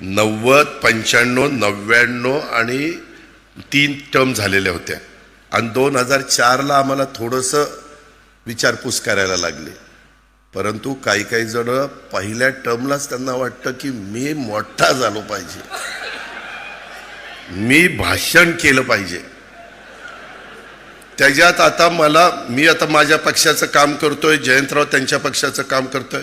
नव्वद पंच्याण्णव नव्याण्णव आणि तीन टर्म झालेल्या होत्या. आणि दोन हजार चारला आम्हाला थोडंसं विचारपूस करायला लागली. परंतु काही काही जण पहिल्या टर्मलाच त्यांना वाटतं की मी मोठा झालो पाहिजे. मी भाषण केलं पाहिजे. त्याच्यात आता मला मी आता माझ्या पक्षाचं काम करतोय जयंतराव त्यांच्या पक्षाचं काम करतोय.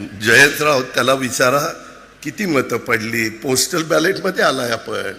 जयंतराव त्याला विचारा किती मतं पडली? पोस्टल बॅलेटमध्ये आलाय आपण.